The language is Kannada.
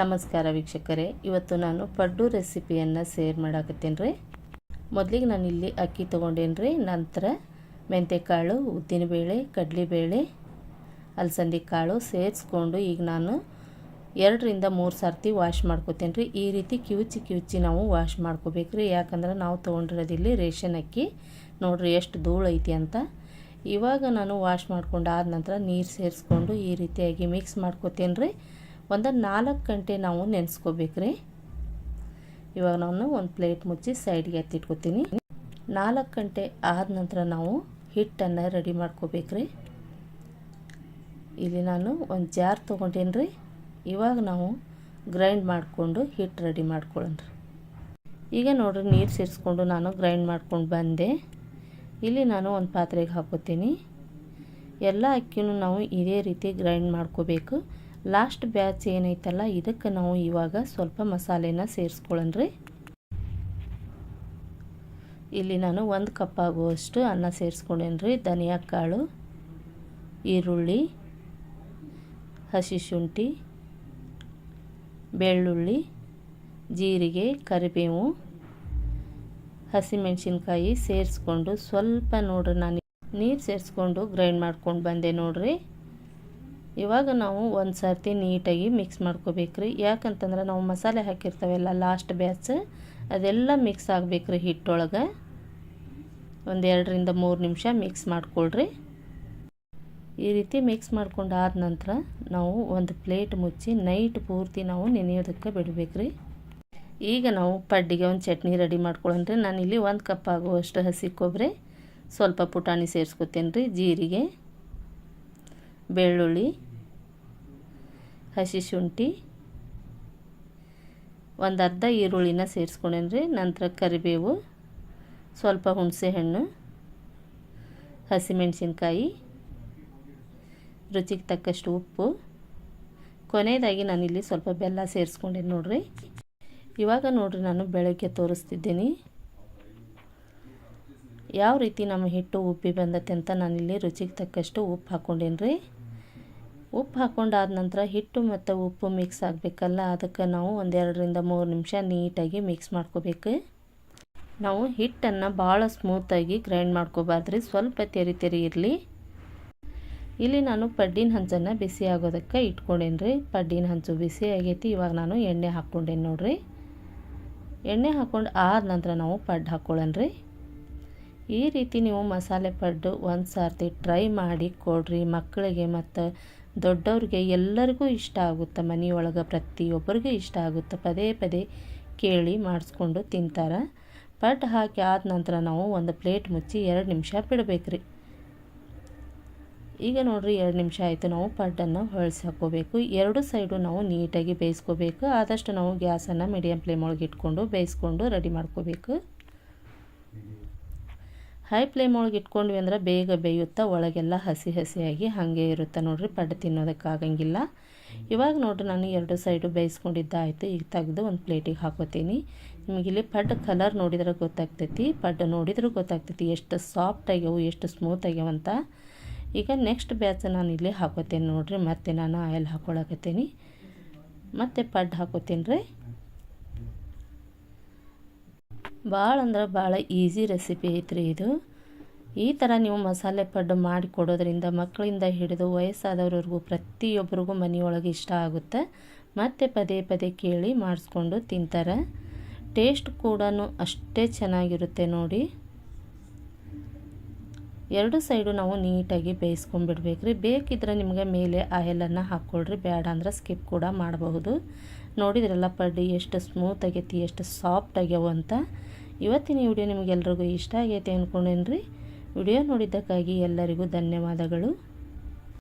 ನಮಸ್ಕಾರ ವೀಕ್ಷಕರೇ. ಇವತ್ತು ನಾನು ಪಡ್ಡು ರೆಸಿಪಿಯನ್ನು ಸೇರ್ ಮಾಡಾಕತ್ತೇನೆ ರೀ ಮೊದಲಿಗೆ ನಾನು ಇಲ್ಲಿ ಅಕ್ಕಿ ತೊಗೊಂಡೇನಿ ರೀ ನಂತರ ಮೆಂತೆಕಾಳು, ಉದ್ದಿನಬೇಳೆ, ಕಡಲೆಬೇಳೆ, ಅಲಸಂದಿ ಕಾಳು ಸೇರಿಸ್ಕೊಂಡು ಈಗ ನಾನು ಎರಡರಿಂದ ಮೂರು ಸರ್ತಿ ವಾಶ್ ಮಾಡ್ಕೋತೀನಿ ರೀ ಈ ರೀತಿ ಕಿವುಚಿ ಕಿವುಚಿ ನಾವು ವಾಶ್ ಮಾಡ್ಕೋಬೇಕು ರೀ ಯಾಕಂದ್ರೆ ನಾವು ತೊಗೊಂಡಿರೋದಿಲ್ಲಿ ರೇಷನ್ ಅಕ್ಕಿ. ನೋಡಿರಿ ಎಷ್ಟು ಧೂಳು ಐತಿ ಅಂತ. ಇವಾಗ ನಾನು ವಾಶ್ ಮಾಡ್ಕೊಂಡು ಆದ ನಂತರ ನೀರು ಸೇರಿಸ್ಕೊಂಡು ಈ ರೀತಿಯಾಗಿ ಮಿಕ್ಸ್ ಮಾಡ್ಕೋತೀನಿ ರೀ ಒಂದು ನಾಲ್ಕು ಗಂಟೆ ನಾವು ನೆನೆಸ್ಕೋಬೇಕು ರೀ ಇವಾಗ ನಾನು ಒಂದು ಪ್ಲೇಟ್ ಮುಚ್ಚಿ ಸೈಡ್ಗೆ ಎತ್ತಿಟ್ಕೋತೀನಿ. ನಾಲ್ಕು ಗಂಟೆ ಆದ ನಂತರ ನಾವು ಹಿಟ್ಟನ್ನು ರೆಡಿ ಮಾಡ್ಕೋಬೇಕು ರೀ ಇಲ್ಲಿ ನಾನು ಒಂದು ಜಾರ್ ತೊಗೊಂಡೇನಿ ರೀ ಇವಾಗ ನಾವು ಗ್ರೈಂಡ್ ಮಾಡಿಕೊಂಡು ಹಿಟ್ಟು ರೆಡಿ ಮಾಡ್ಕೊಳ್ಳೋಣ ಈಗ ನೋಡ್ರಿ ನೀರು ಸೇರಿಸ್ಕೊಂಡು ನಾನು ಗ್ರೈಂಡ್ ಮಾಡ್ಕೊಂಡು ಬಂದೆ. ಇಲ್ಲಿ ನಾನು ಒಂದು ಪಾತ್ರೆಗೆ ಹಾಕೋತೀನಿ. ಎಲ್ಲ ಅಕ್ಕಿನೂ ನಾವು ಇದೇ ರೀತಿ ಗ್ರೈಂಡ್ ಮಾಡ್ಕೋಬೇಕು. ಲಾಸ್ಟ್ ಬ್ಯಾಚ್ ಏನೈತಲ್ಲ, ಇದಕ್ಕೆ ನಾವು ಇವಾಗ ಸ್ವಲ್ಪ ಮಸಾಲೆನ ಸೇರಿಸ್ಕೊಳ್ಳೋಣ್ರಿ ಇಲ್ಲಿ ನಾನು ಒಂದು ಕಪ್ ಆಗುವಷ್ಟು ಅನ್ನ ಸೇರಿಸ್ಕೊಂಡೇನ್ರಿ ಧನಿಯಾ ಕಾಳು, ಈರುಳ್ಳಿ, ಹಸಿ ಶುಂಠಿ, ಬೆಳ್ಳುಳ್ಳಿ, ಜೀರಿಗೆ, ಕರಿಬೇವು, ಹಸಿಮೆಣಸಿನ್ಕಾಯಿ ಸೇರಿಸ್ಕೊಂಡು ಸ್ವಲ್ಪ ನೋಡ್ರಿ ನಾನು ನೀರು ಸೇರಿಸ್ಕೊಂಡು ಗ್ರೈಂಡ್ ಮಾಡ್ಕೊಂಡು ಬಂದೆ ನೋಡ್ರಿ. ಇವಾಗ ನಾವು ಒಂದು ಸರ್ತಿ ನೀಟಾಗಿ ಮಿಕ್ಸ್ ಮಾಡ್ಕೋಬೇಕ್ರಿ. ಯಾಕಂತಂದ್ರೆ ನಾವು ಮಸಾಲೆ ಹಾಕಿರ್ತಾವೆಲ್ಲ ಲಾಸ್ಟ್ ಬ್ಯಾಚ್ ಅದೆಲ್ಲ ಮಿಕ್ಸ್ ಆಗಬೇಕ್ರಿ ಹಿಟ್ಟೊಳಗೆ. ಒಂದು ಎರಡರಿಂದ ಮೂರು ನಿಮಿಷ ಮಿಕ್ಸ್ ಮಾಡ್ಕೊಳ್ರಿ. ಈ ರೀತಿ ಮಿಕ್ಸ್ ಮಾಡ್ಕೊಂಡು ಆದ ನಂತರ ನಾವು ಒಂದು ಪ್ಲೇಟ್ ಮುಚ್ಚಿ ನೈಟ್ ಪೂರ್ತಿ ನಾವು ನೆನೆಯೋದಕ್ಕೆ ಬಿಡಬೇಕ್ರಿ. ಈಗ ನಾವು ಪಡ್ಡಿಗೆ ಒಂದು ಚಟ್ನಿ ರೆಡಿ ಮಾಡ್ಕೊಳ್ಳೋಣ್ರಿ ನಾನು ಇಲ್ಲಿ ಒಂದು ಕಪ್ ಆಗುವಷ್ಟು ಹಸಿ ಕೊಬ್ಬರಿ ಸ್ವಲ್ಪ ಪುಟಾಣಿ ಸೇರಿಸ್ಕೊತೇನೆ ರೀ ಜೀರಿಗೆ, ಬೆಳ್ಳುಳ್ಳಿ ಹಸಿ ಶುಂಠಿ, ಒಂದು ಅರ್ಧ ಈರುಳ್ಳಿನ ಸೇರಿಸ್ಕೊಂಡೇನಿ ರೀ, ನಂತರ ಕರಿಬೇವು, ಸ್ವಲ್ಪ ಹುಣಸೆ ಹಣ್ಣು, ಹಸಿಮೆಣಸಿನ್ಕಾಯಿ, ರುಚಿಗೆ ತಕ್ಕಷ್ಟು ಉಪ್ಪು. ಕೊನೆಯದಾಗಿ ನಾನಿಲ್ಲಿ ಸ್ವಲ್ಪ ಬೆಲ್ಲ ಸೇರಿಸ್ಕೊಂಡೇನಿ ನೋಡಿರಿ. ಇವಾಗ ನೋಡಿರಿ ನಾನು ಬೆಳಗ್ಗೆ ತೋರಿಸ್ತಿದ್ದೀನಿ. ಯಾವ ರೀತಿ ನಮ್ಮ ಹಿಟ್ಟು ಉಪ್ಪಿ ಬಂದತೆ ಅಂತ ನಾನಿಲ್ಲಿ ರುಚಿಗೆ ತಕ್ಕಷ್ಟು ಉಪ್ಪು ಹಾಕ್ಕೊಂಡೇನಿ ರೀ ಉಪ್ಪು ಹಾಕ್ಕೊಂಡಾದ ನಂತರ ಹಿಟ್ಟು ಮತ್ತು ಉಪ್ಪು ಮಿಕ್ಸ್ ಆಗಬೇಕಲ್ಲ, ಅದಕ್ಕೆ ನಾವು ಒಂದೆರಡರಿಂದ ಮೂರು ನಿಮಿಷ ನೀಟಾಗಿ ಮಿಕ್ಸ್ ಮಾಡ್ಕೋಬೇಕು. ನಾವು ಹಿಟ್ಟನ್ನು ಭಾಳ ಸ್ಮೂತಾಗಿ ಗ್ರೈಂಡ್ ಮಾಡ್ಕೋಬಾರ್ದ್ರಿ, ಸ್ವಲ್ಪ ತೆರಿ ತೆರಿ ಇರಲಿ. ಇಲ್ಲಿ ನಾನು ಪಡ್ಡಿನ ಹಂಚನ್ನು ಬಿಸಿ ಆಗೋದಕ್ಕೆ ಇಟ್ಕೊಂಡೇನಿ ರೀ ಪಡ್ಡಿನ ಹಂಚು ಬಿಸಿ ಆಗೈತಿ, ಇವಾಗ ನಾನು ಎಣ್ಣೆ ಹಾಕ್ಕೊಂಡೇನಿ ನೋಡ್ರಿ. ಎಣ್ಣೆ ಹಾಕ್ಕೊಂಡು ಆದ ನಂತರ ನಾವು ಪಡ್ಡು ಹಾಕ್ಕೊಳ್ಳೋಣ್ರಿ ಈ ರೀತಿ ನೀವು ಮಸಾಲೆ ಪಡ್ಡು ಒಂದು ಸಾರ್ತಿ ಟ್ರೈ ಮಾಡಿ ಕೊಡ್ರಿ ಮಕ್ಕಳಿಗೆ ಮತ್ತು ದೊಡ್ಡವ್ರಿಗೆ ಎಲ್ಲರಿಗೂ ಇಷ್ಟ ಆಗುತ್ತೆ, ಮನೆಯೊಳಗೆ ಪ್ರತಿಯೊಬ್ಬರಿಗೂ ಇಷ್ಟ ಆಗುತ್ತೆ. ಪದೇ ಪದೇ ಕೇಳಿ ಮಾಡಿಸ್ಕೊಂಡು ತಿಂತಾರೆ. ಬಟ್ ಹಾಕಿ ಆದ ನಂತರ ನಾವು ಒಂದು ಪ್ಲೇಟ್ ಮುಚ್ಚಿ ಎರಡು ನಿಮಿಷ ಬಿಡಬೇಕ್ರಿ. ಈಗ ನೋಡಿರಿ ಎರಡು ನಿಮಿಷ ಆಯಿತು ನಾವು ಪಡ್ಡನ್ನು ಹೊಳ್ಸಿ ಹಾಕ್ಕೋಬೇಕು ಎರಡು ಸೈಡು ನಾವು ನೀಟಾಗಿ ಬೇಯಿಸ್ಕೋಬೇಕು. ಆದಷ್ಟು ನಾವು ಗ್ಯಾಸನ್ನು ಮೀಡಿಯಮ್ ಫ್ಲೇಮ್ ಒಳಗೆ ಇಟ್ಕೊಂಡು ಬೇಯಿಸ್ಕೊಂಡು ರೆಡಿ ಮಾಡ್ಕೋಬೇಕು. ಹೈ ಫ್ಲೇಮ್ ಒಳಗೆ ಇಟ್ಕೊಂಡ್ವಿ ಅಂದ್ರೆ ಬೇಗ ಬೇಯುತ್ತಾ ಒಳಗೆಲ್ಲ ಹಸಿ ಹಸಿಯಾಗಿ ಹಾಗೆ ಇರುತ್ತೆ ನೋಡ್ರಿ ಪಡ್ಡು ತಿನ್ನೋದಕ್ಕಾಗಂಗಿಲ್ಲ ಇವಾಗ ನೋಡಿರಿ ನಾನು ಎರಡು ಸೈಡು ಬೇಯಿಸ್ಕೊಂಡಿದ್ದಾಯಿತು ಈಗ ತೆಗೆದು ಒಂದು ಪ್ಲೇಟಿಗೆ ಹಾಕೋತೀನಿ ನಿಮಗಿಲ್ಲಿ ಪಡ್ ಕಲರ್ ನೋಡಿದ್ರೆ ಗೊತ್ತಾಗ್ತೈತಿ, ಪಡ್ ನೋಡಿದ್ರೆ ಗೊತ್ತಾಗ್ತೈತಿ ಎಷ್ಟು ಸಾಫ್ಟ್ ಆಗ್ಯಾವು, ಎಷ್ಟು ಸ್ಮೂತ್ ಆಗ್ಯಾವಂತ ಈಗ ನೆಕ್ಸ್ಟ್ ಬ್ಯಾಚ್ ನಾನು ಇಲ್ಲಿ ಹಾಕೋತೇನೆ ನೋಡ್ರಿ, ಮತ್ತೆ ನಾನು ಆಯಿಲ್ ಹಾಕೊಳಕತ್ತೀನಿ. ಮತ್ತೆ ಪಡ್ ಹಾಕೋತೀನಿ ರೀ. ಭಾಳ ಅಂದ್ರೆ ಭಾಳ ಈಸಿ ರೆಸಿಪಿ ಐತ್ರಿ ಇದು. ಈ ಥರ ನೀವು ಮಸಾಲೆ ಪಡ್ಡು ಮಾಡಿ ಕೊಡೋದ್ರಿಂದ ಮಕ್ಕಳಿಂದ ಹಿಡಿದು ವಯಸ್ಸಾದವ್ರವ್ರಿಗೂ ಪ್ರತಿಯೊಬ್ಬರಿಗೂ ಮನೆಯೊಳಗೆ ಇಷ್ಟ ಆಗುತ್ತೆ. ಮತ್ತು ಪದೇ ಪದೇ ಕೇಳಿ ಮಾಡಿಸ್ಕೊಂಡು ತಿಂತಾರೆ. ಟೇಸ್ಟ್ ಕೂಡ ಅಷ್ಟೇ ಚೆನ್ನಾಗಿರುತ್ತೆ ನೋಡಿ. ಎರಡು ಸೈಡು ನಾವು ನೀಟಾಗಿ ಬೇಯಿಸ್ಕೊಂಡ್ಬಿಡ್ಬೇಕು ರೀ ಬೇಕಿದ್ರೆ ನಿಮಗೆ ಮೇಲೆ ಆಯಿಲನ್ನು ಹಾಕ್ಕೊಳ್ರಿ. ಬೇಡ ಅಂದ್ರೆ ಸ್ಕಿಪ್ ಕೂಡ ಮಾಡಬಹುದು. ನೋಡಿದ್ರಲ್ಲ ಪಡ್ಡಿ ಎಷ್ಟು ಸ್ಮೂತ್ ಆಗೈತಿ, ಎಷ್ಟು ಸಾಫ್ಟ್ ಆಗ್ಯಾವ ಅಂತ. ಇವತ್ತಿನ ವಿಡಿಯೋ ನಿಮಗೆಲ್ರಿಗೂ ಇಷ್ಟ ಆಗೈತೆ ಅಂದ್ಕೊಂಡೇನ್ರಿ ವಿಡಿಯೋ ನೋಡಿದ್ದಕ್ಕಾಗಿ ಎಲ್ಲರಿಗೂ ಧನ್ಯವಾದಗಳು.